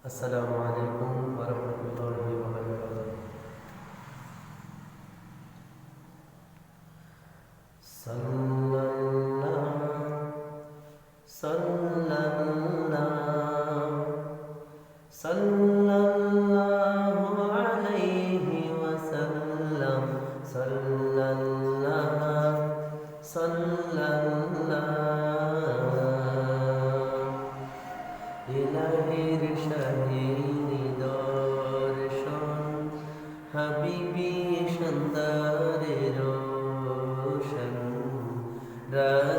السلام عليكم ورحمة الله وبركاته. صلى الله صلى الله the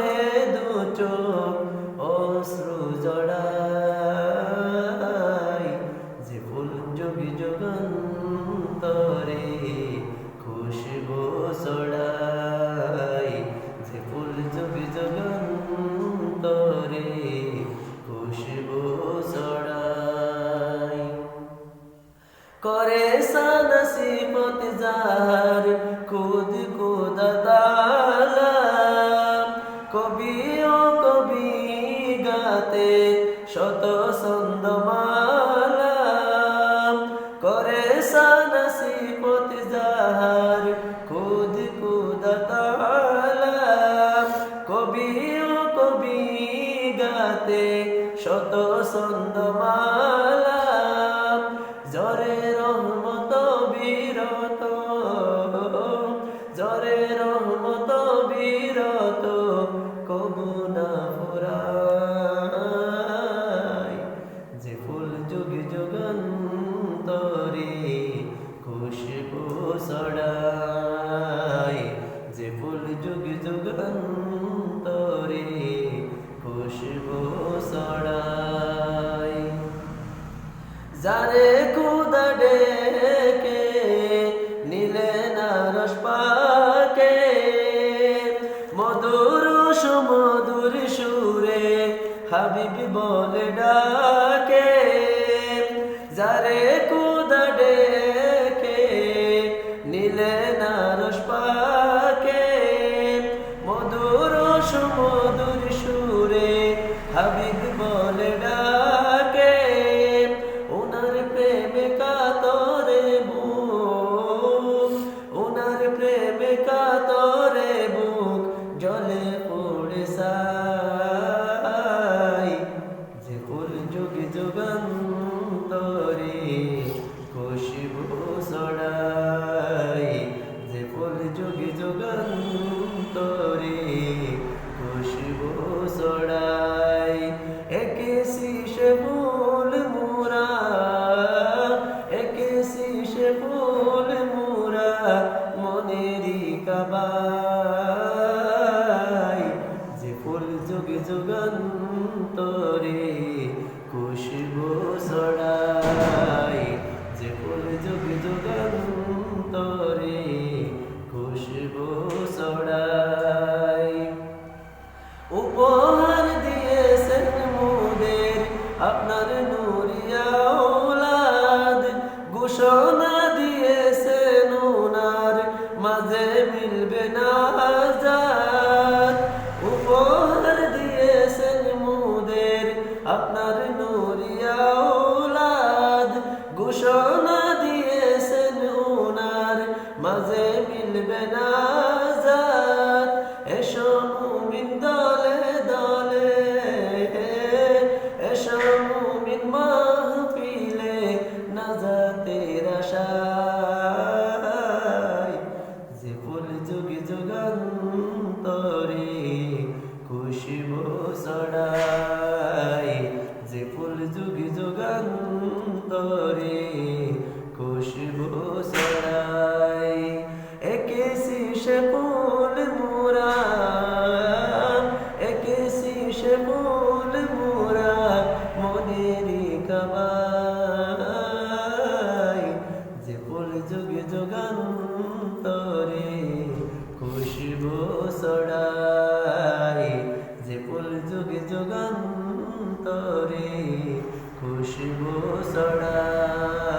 জলে দুচোখ ও জরে রহমত বিরত। জরে রহমত বিরত কবুনা ফুরাই। যে ফুল যুগ যুগান্তরে, খুশবু সড়াই যে ফুল যুগ যুগান্তরে, খুশবু সড়াই যারে হাবিব বলে ডাকে, যারে কুদা নীলে নিলে নারস পাকে। মধুর সুমধুর সুরে হাবিব বলে ডাকে ওনার প্রেমে কাতরে মু ওনার প্রেমে কাতরে ফুল মোরা মনেরি কাবাই যে ফুল যুগে যুগান্তরে খুশবু ছড়াই যে ফুল যুগে যুগান্তরে খুশবু ছড়াই উপহার দিয়েছেন মোদের আপনার আপনার সে ফুল মোরা একে সে ফুল মোরা মনেরি কাবাই যে ফুল যুগে যুগান্তরে খুশবু ছড়াই যে ফুল যুগে যুগান্তরে খুশবু ছড়াই